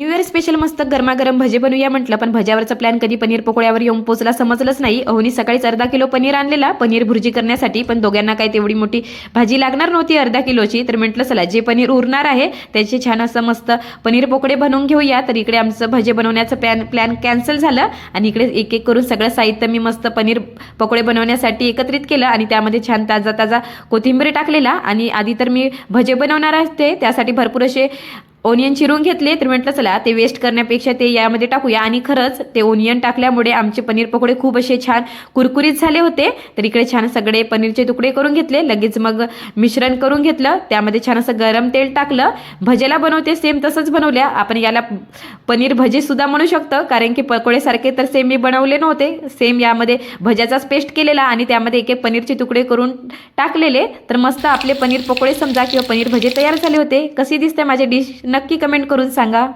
New year special मस्त गरमागरम भजे बनवूया म्हटलं पण भज्यावरचा प्लॅन कधी? पनीर पकोड्यावर येऊन पोचला समजलंच नाही. अहोनी सकाळीच अर्धा किलो पनीर आणलेला. पनीर भुर्जी करण्यासाठी पण दोघांना काय तेवढी मोठी भाजी लागणार नव्हती अर्धा किलोची. तर म्हटलं चला जे पनीर उरणार आहे त्याचे छान असं मस्त पनीर पकोडे बनवून घेऊया. तर इकडे आमचं भजे बनवण्याचं प्लॅन प्लॅन कॅन्सल झालं. आणि इकडे एक एक करून सगळं साहित्य मी मस्त पनीर पकोडे बनवण्यासाठी एकत्रित केलं आणि त्यामध्ये छान ताजा ताजा कोथिंबीर टाकलेला. आणि आधी तर मी भजे बनवणार असते त्यासाठी भरपूर असे ओनियन चिरून घेतले तर म्हटलं चला ते वेस्ट करण्यापेक्षा ते यामध्ये टाकूया. आणि खरंच ते ओनियन टाकल्यामुळे आमचे पनीर पकोडे खूप असे छान कुरकुरीत झाले होते. तर इकडे छान सगळे पनीरचे तुकडे करून घेतले. लगेच मग मिश्रण करून घेतलं. त्यामध्ये छान असं गरम तेल टाकलं. भजेला बनवते सेम तसंच बनवल्या. आपण याला पनीर भजेसुद्धा म्हणू शकतो कारण की पकोडेसारखे तर सेम मी बनवले नव्हते. सेम यामध्ये भज्याचाच पेस्ट केलेला आणि त्यामध्ये एक एक पनीरचे तुकडे करून टाकलेले. तर मस्त आपले पनीर पकोडे समजा किंवा पनीर भजे तयार झाले होते. कसे दिसते माझे डिश नक्की कमेंट करून सांगा.